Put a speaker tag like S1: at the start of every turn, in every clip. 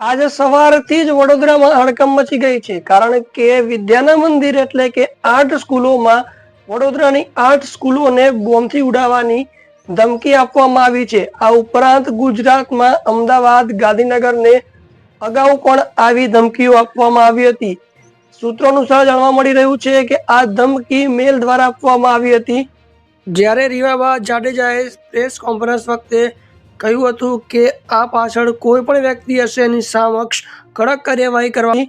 S1: આજે સવારથી જ વડોદરામાં હડકંપ મચી ગઈ છે. કારણ કે વિદ્યાના મંદિર એટલે કે આઠ સ્કૂલોમાં વડોદરાની આઠ સ્કૂલોને બોમ્બથી ઉડાવવાની ધમકી આપવામાં આવી છે. આ ઉપરાંત ગુજરાતમાં અમદાવાદ, ગાંધીનગરને અગાઉ પણ આવી ધમકીઓ આપવામાં આવી હતી. સૂત્રો અનુસાર જાણવા મળી રહ્યું છે કે આ ધમકી મેલ દ્વારા આપવામાં આવી હતી. જ્યારે રીવાબા જાડેજાએ પ્રેસ કોન્ફરન્સ વખતે કહ્યું હતું કે આ પાછળ કોઈ પણ વ્યક્તિ હશે એની સમક્ષ કડક કાર્યવાહી કરવાની.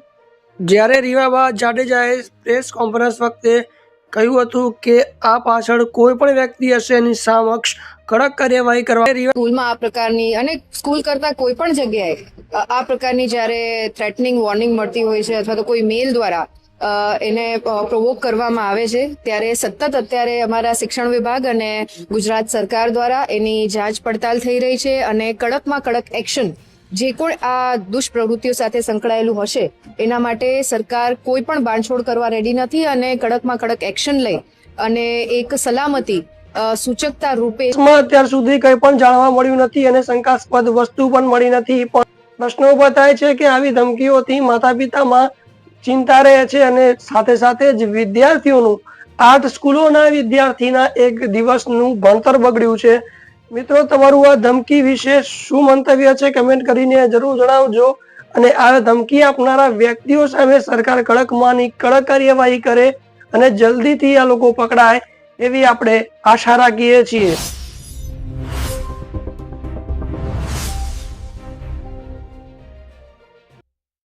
S1: જ્યારે રીવાબા જાડેજાએ પ્રેસ કોન્ફરન્સ વખતે કહ્યું હતું કે આ પાછળ કોઈ પણ વ્યક્તિ હશે એની સમક્ષ કડક કાર્યવાહી કરવા
S2: સ્કૂલમાં આ પ્રકારની અને સ્કૂલ કરતા કોઈ પણ જગ્યાએ આ પ્રકારની જ્યારે થ્રેટનિંગ વોર્નિંગ મળતી હોય છે અથવા તો કોઈ મેલ દ્વારા એને પ્રોવોક કરવામાં આવે છે. ત્યારે સતત અત્યારે અમારા શિક્ષણ વિભાગ અને ગુજરાત સરકાર દ્વારા એની જાંચ પડતાલ થઈ રહી છે અને કડકમાં કડક એક્શન જે કોઈ આ દુષ્પ્રવૃત્તિઓ સાથે સંકળાયેલું હશે, એના માટે સરકાર કોઈ પણ બાંધછોડ કરવા રેડી નથી અને કડકમાં કડક એક્શન લઈ અને એક સલામતી સૂચકતા રૂપે
S1: અત્યાર સુધી કંઈ પણ જાણવા મળ્યું નથી અને શંકાસ્પદ વસ્તુ પણ મળી નથી. પણ પ્રશ્નો ઊભા છે કે આવી ધમકીઓથી માતા પિતામાં ચિંતા રહે છે અને સાથે સાથે જ વિદ્યાર્થીઓનું આર્ટ સ્કૂલોના વિદ્યાર્થીના એક દિવસનું ભણતર બગડ્યું છે. મિત્રો, તમારું આ ધમકી વિશે શું મંતવ્ય છે? કમેન્ટ કરીને જરૂર જણાવજો. અને આ ધમકી આપનારા વ્યક્તિઓ સામે સરકાર કડકમાંની કડક કાર્યવાહી કરે અને જલ્દીથી આ લોકો પકડાય એવી આપણે આશા રાખીએ છીએ.